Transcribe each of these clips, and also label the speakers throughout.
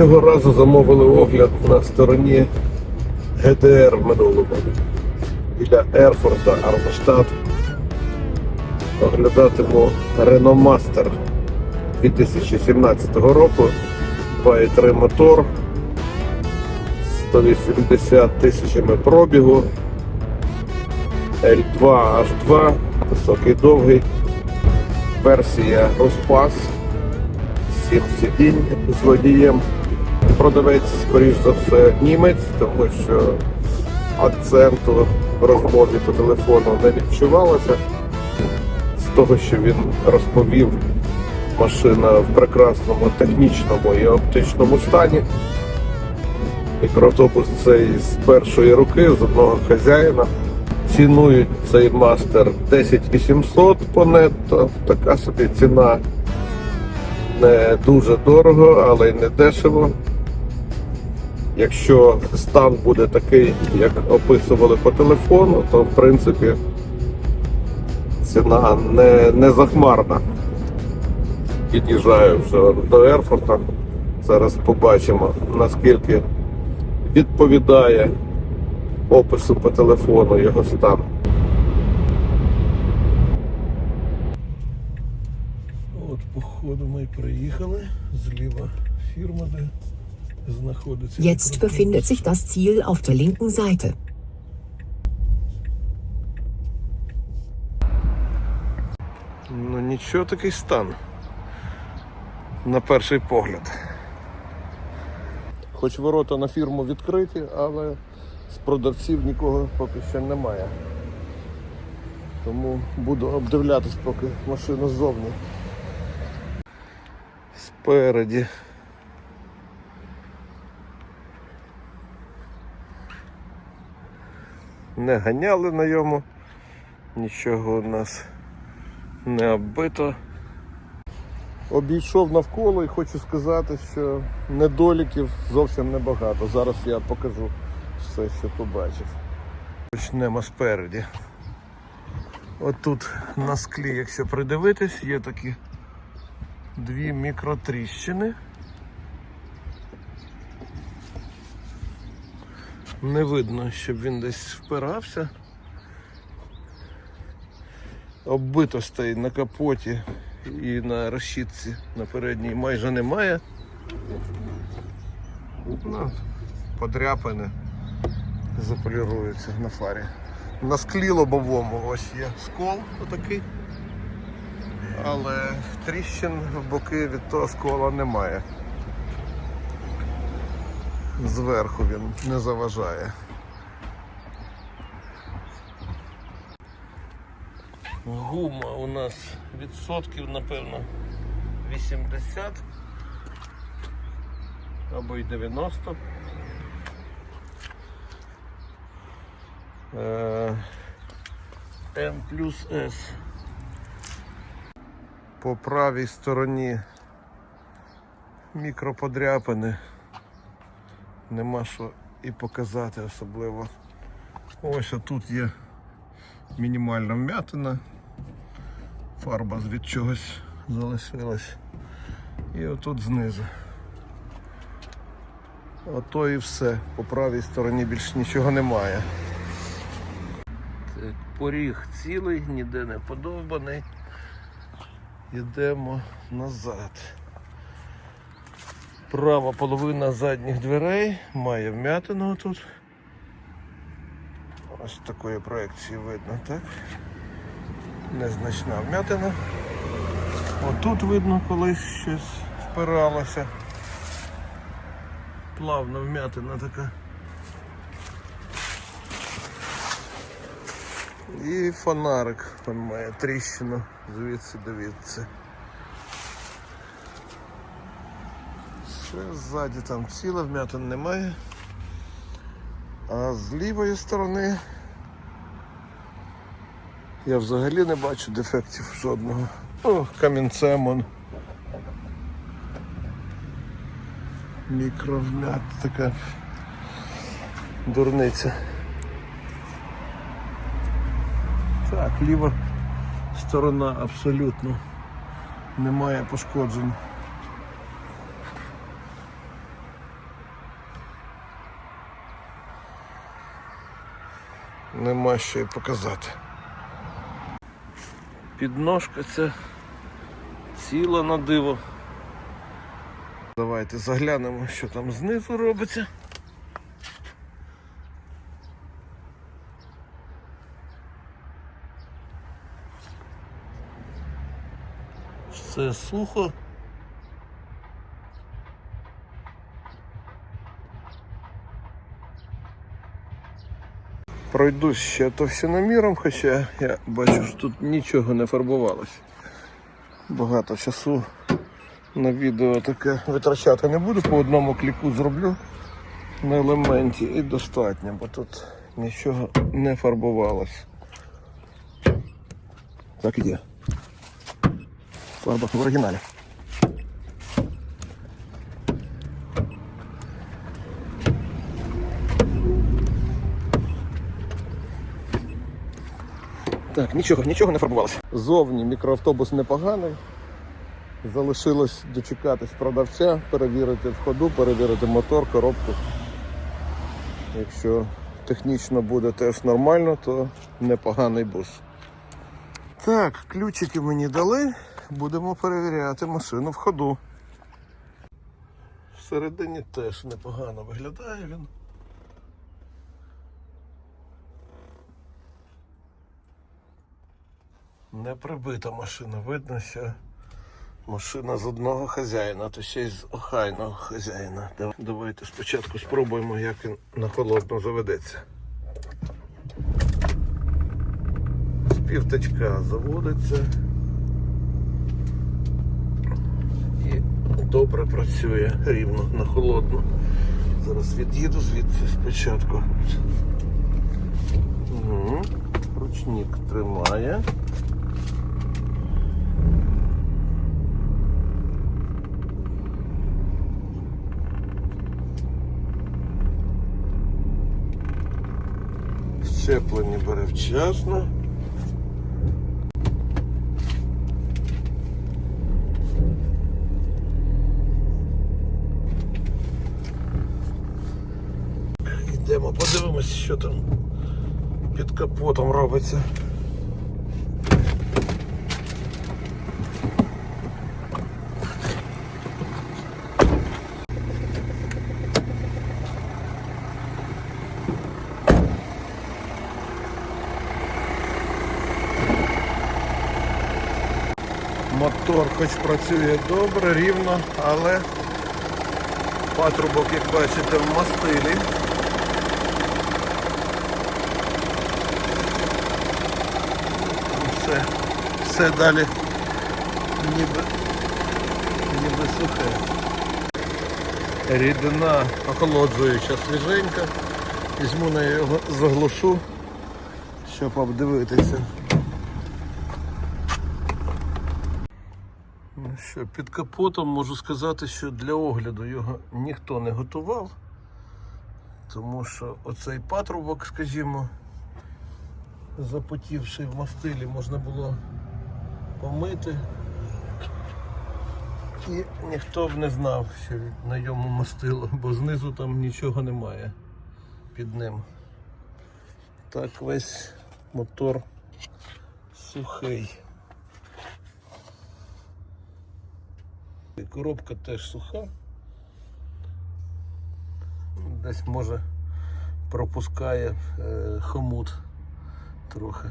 Speaker 1: Цього разу замовили огляд на стороні ГДР в. Біля Ерфорта, Армштадт. Оглядатиму Renault Master 2017 року. 2.3 мотор. 180 тисячами пробігу. L2 H2, високий довгий. Версія розпас. 7 сидінь з водієм. Продавець, скоріш за все, німець, тому що акценту в розмові по телефону не відчувалося. З того, що він розповів, машина в прекрасному технічному і оптичному стані. Мікроавтобус цей з першої руки, з одного хазяїна. Цінують цей мастер 10 800 по нетто. Така собі ціна не дуже дорого, але й не дешево. Якщо стан буде такий, як описували по телефону, то в принципі ціна не, не захмарна. Під'їжджаю вже до Ерфорта. Зараз побачимо, наскільки відповідає опису по телефону його стан. От, походу, ми приїхали. Зліва фірма, де.
Speaker 2: Jetzt befindet sich das Ziel auf der linken Seite.
Speaker 1: Ну нічого такий стан. На перший погляд. Хоч ворота на фірму відкриті, але з продавців нікого поки що немає. Тому буду обдивлятись поки машина ззовні. Спереді. Не ганяли на йому, нічого у нас не оббито. Обійшов навколо і хочу сказати, що недоліків зовсім небагато. Зараз я покажу все, що побачив. Почнемо спереді. Отут на склі, якщо придивитись, є такі дві мікротріщини. Не видно, щоб він десь впирався. Оббито стоїть на капоті і на решітці на передній майже немає. Ну, подряпини заполіруються на фарі. На склі лобовому ось є скол отакий, але тріщин в боки від того скола немає. Зверху він не заважає. Гума у нас відсотків, напевно, 80 або й 90. Е, N плюс S. По правій стороні мікроподряпини. Нема що і показати особливо. Ось отут є мінімальна вмятина. Фарба від чогось залишилась. І отут знизу. Ото і все. По правій стороні більш нічого немає. Так, поріг цілий, ніде не подовбаний. Йдемо назад. Права половина задніх дверей має вмятину тут. Ось такої проекції видно, так? Незначна вмятина. Отут видно колись щось впиралося. Плавна вмятина така. І фонарик він має тріщину звідси дивіться. Ще ззаді там ціла вмятин немає. А з лівої сторони я взагалі не бачу дефектів жодного. О, камінцем он. Мікровмят така дурниця. Так, ліва сторона абсолютно немає пошкоджень. Нема що й показати. Підножка ця ціла на диво. Давайте заглянемо, що там знизу робиться. Все сухо. Пройдусь ще товщиноміром, хоча я бачу, що тут нічого не фарбувалося. Багато часу на відео таке витрачати не буду, по одному кліку зроблю на елементі і достатньо, бо тут нічого не фарбувалось. Так і є. Фарба в оригіналі. Так, нічого, нічого не фарбувалося. Зовні мікроавтобус непоганий. Залишилось дочекатись продавця, перевірити в ходу, перевірити мотор, коробку. Якщо технічно буде теж нормально, то непоганий бус. Так, ключики мені дали. Будемо перевіряти машину в ходу. Всередині теж непогано виглядає він. Не прибита машина, видно, що машина з одного хазяїна, то ще й з охайного хазяїна. Давайте спочатку спробуємо, як він на холодно заведеться. Півтачка заводиться. І добре працює рівно на холодно. Зараз від'їду звідси спочатку. Ручник тримає. Щеплення бере вчасно. Йдемо, подивимось, що там під капотом робиться. Мотор хоч працює добре, рівно, але патрубок, як бачите, в мастилі. Все, все далі ніби, ніби сухе. Рідина охолоджуюча свіженька. Візьму на його заглушу, щоб обдивитися. Ну що, під капотом можу сказати, що для огляду його ніхто не готував, тому що оцей патрубок, скажімо, запотівший в мастилі, можна було помити. І ніхто б не знав, що на йому мастило, бо знизу там нічого немає під ним. Так весь мотор сухий. Коробка теж суха. Десь може пропускає е, хомут трохи.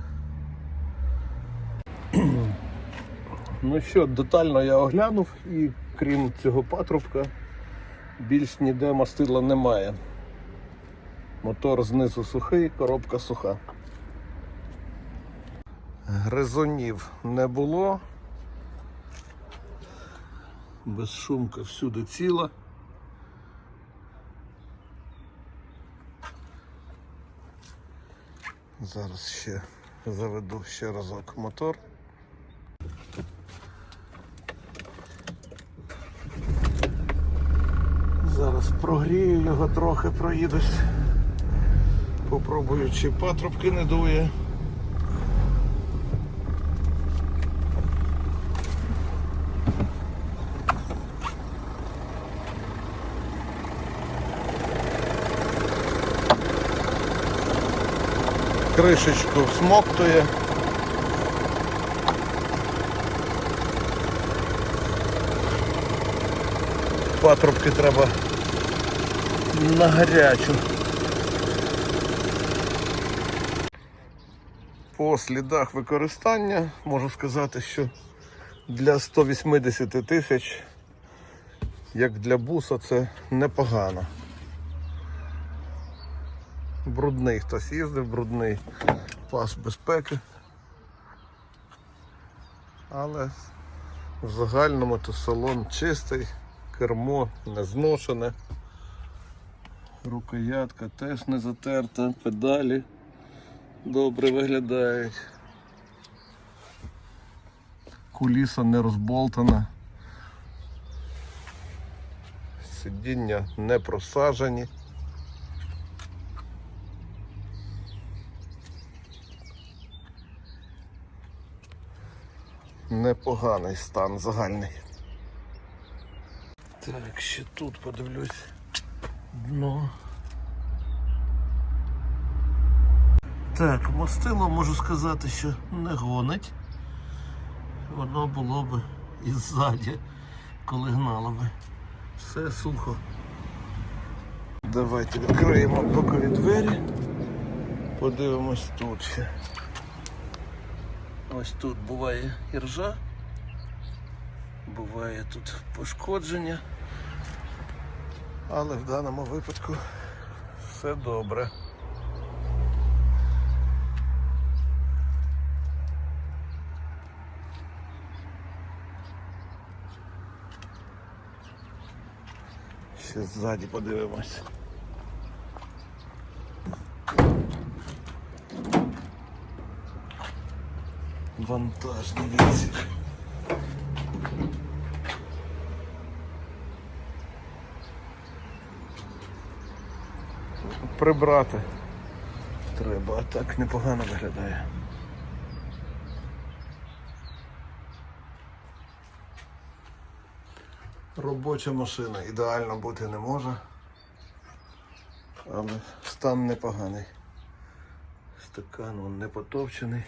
Speaker 1: ну що, детально я оглянув і крім цього патрубка більш ніде мастила немає. Мотор знизу сухий, коробка суха. Гризунів не було. Безшумка всюди ціла. Зараз ще заведу ще разок мотор. Зараз прогрію його трохи, проїдусь. Попробую, чи патрубки не дує. Кришечку всмоктує. Патрубки треба на гарячу. По слідах використання можу сказати, що для 180 тисяч, як для буса, це непогано. Брудний хтось їздив, брудний пас безпеки. Але в загальному то салон чистий, кермо не зношене, рукоятка теж не затерта, педалі добре виглядають. Куліса не розболтана. Сидіння не просажені. Непоганий стан загальний. Так, ще тут подивлюсь дно. Так, мастило можу сказати, що не гонить. Воно було б і ззаді, коли гнало би. Все сухо. Давайте відкриємо бокові двері. Подивимось тут ще. Ось тут буває іржа, буває тут пошкодження, але в даному випадку все добре. Ще ззаді подивимось. Вантажний відсік. Прибрати треба, а так непогано виглядає. Робоча машина ідеально бути не може, але стан непоганий. Стакан он не потовчений.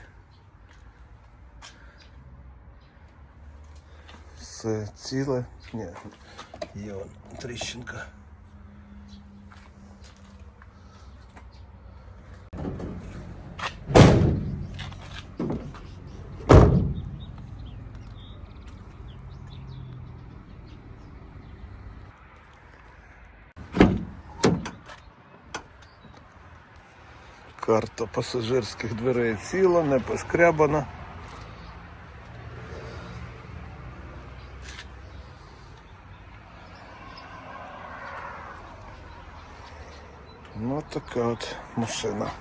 Speaker 1: Все ціле. Ні, є вон тріщинка. Карта пасажирських дверей ціла, не поскрябана. Ну така от машина.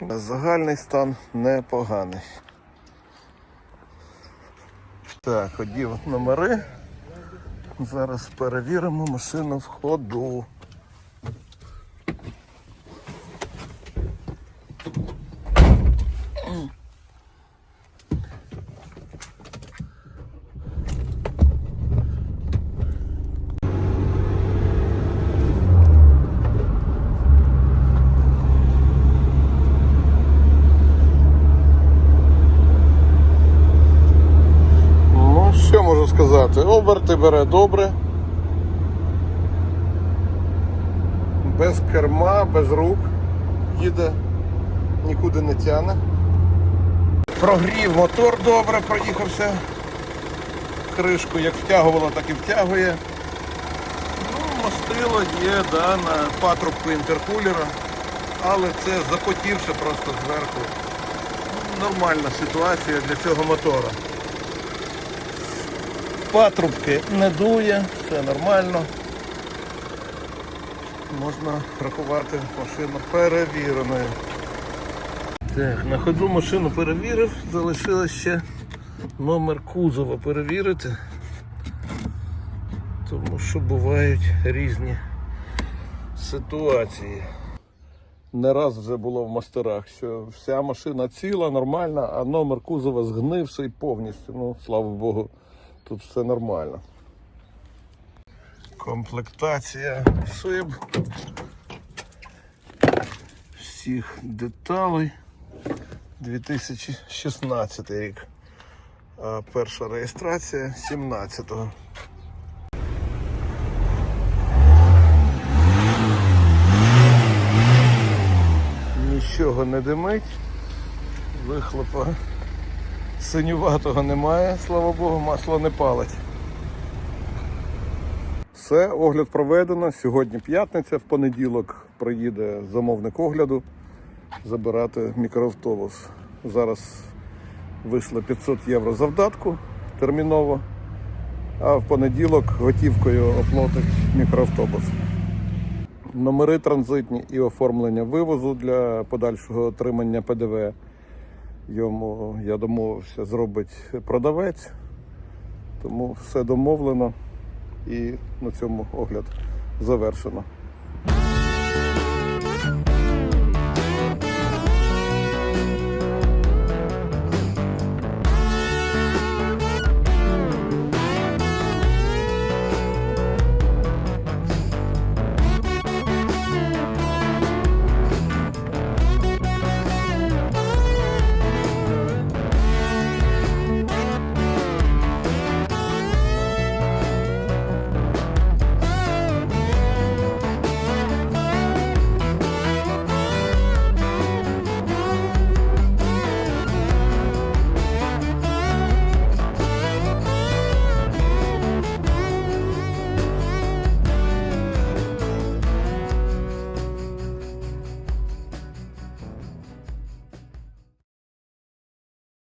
Speaker 1: Загальний стан непоганий. Так, одів номери. Зараз перевіримо машину в ходу. Ну, що можу сказати? Оберти бере добре. Без керма, без рук. Їде, нікуди не тяне. Прогрів мотор добре, проїхався. Кришку як втягувало, так і втягує. Ну, мастило є да, на патрубку інтеркулера, але це запотівше просто зверху. Нормальна ситуація для цього мотора. Патрубки не дує, все нормально. Можна рахувати машину перевіреною. Так, на ходу машину перевірив, залишилось ще номер кузова перевірити. Тому що бувають різні ситуації. Не раз вже було в мастерах, що вся машина ціла, нормальна, а номер кузова згнивший повністю. Ну, слава Богу, тут все нормально. Комплектація шиб. Всіх деталей. 2016 рік. Перша реєстрація 17-го. Нічого не димить, вихлопа синюватого немає, слава Богу, масло не палить. Все, огляд проведено. Сьогодні п'ятниця, в понеділок приїде замовник огляду забирати мікроавтобус. Зараз вийшло 500 євро завдатку терміново, а в понеділок готівкою оплатить мікроавтобус. Номери транзитні і оформлення вивозу для подальшого отримання ПДВ. Йому я домовився зробить продавець, тому все домовлено і на цьому огляд завершено.